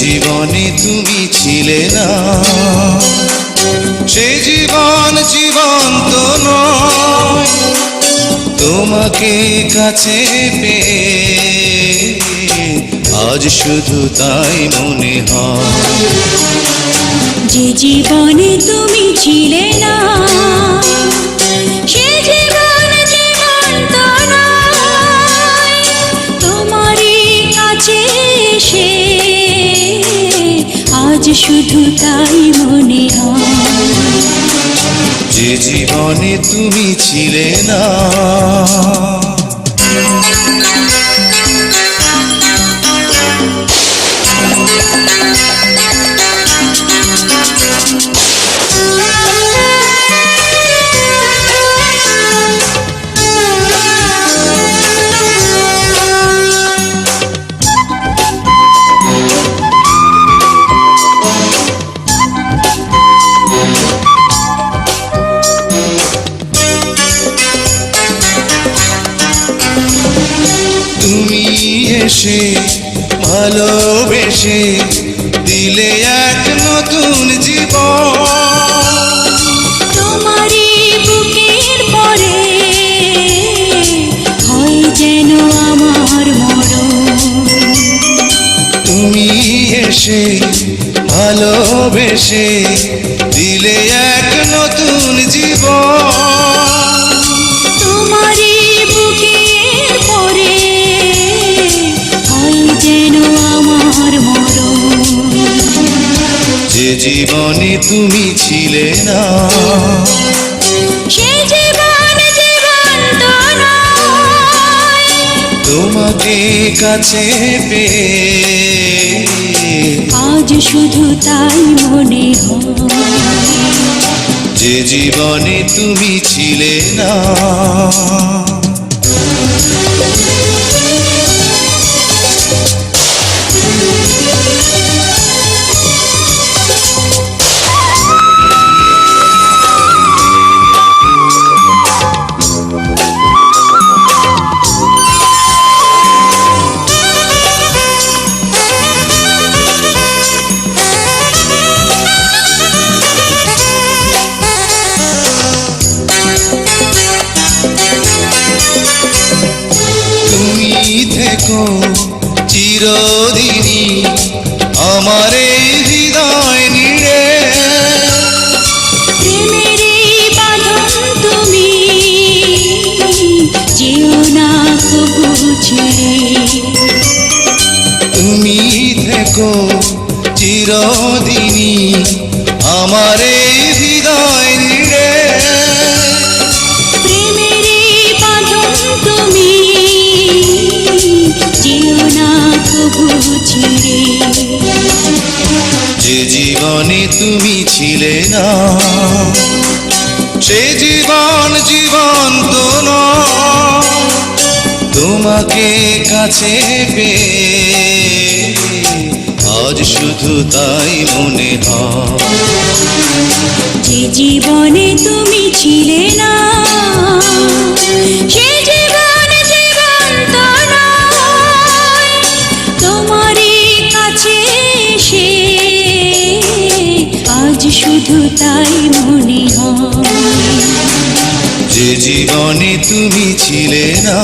জীবনে তুমি ছিলে না, সে জীবন জীবন্ত নয়, তোমাকে কাছে পেয়ে আজ শুধু তাই মনে হয়। যে জীবনে তুমি ছিলে না, সে শুধু তাই মনে হয়। যে জীবনে তুমি ছিলে না এসে ভালোবেসে দিলে এক নতুন জীবন। তোমারই বুকের পরে হয় যেন আমার মরণ। তুমি এসে ভালোবেসে দিলে এক নতুন জীবন। তোমারই জীবনে তুমি ছিলে না। তোমাকে কাছে পেয়ে আজ শুধু তাই মনে হয়। যে জীবনে তুমি ছিলে না। থেকো চিরদিনই আমার এই হৃদয় নিড়ে। তুমি যেও না কবু তুমি থেকো চিরদিনই আমার এই যে জীবনে তুমি ছিলে না, সে জীবন জীবন্ত নয়। তোমাকে কাছে পেয়ে আজ শুধু তাই মনে হয়। যে জীবনে তুমি ছিলে না শুধু তাই মনে হয়। যে জীবনে তুমি ছিলে না।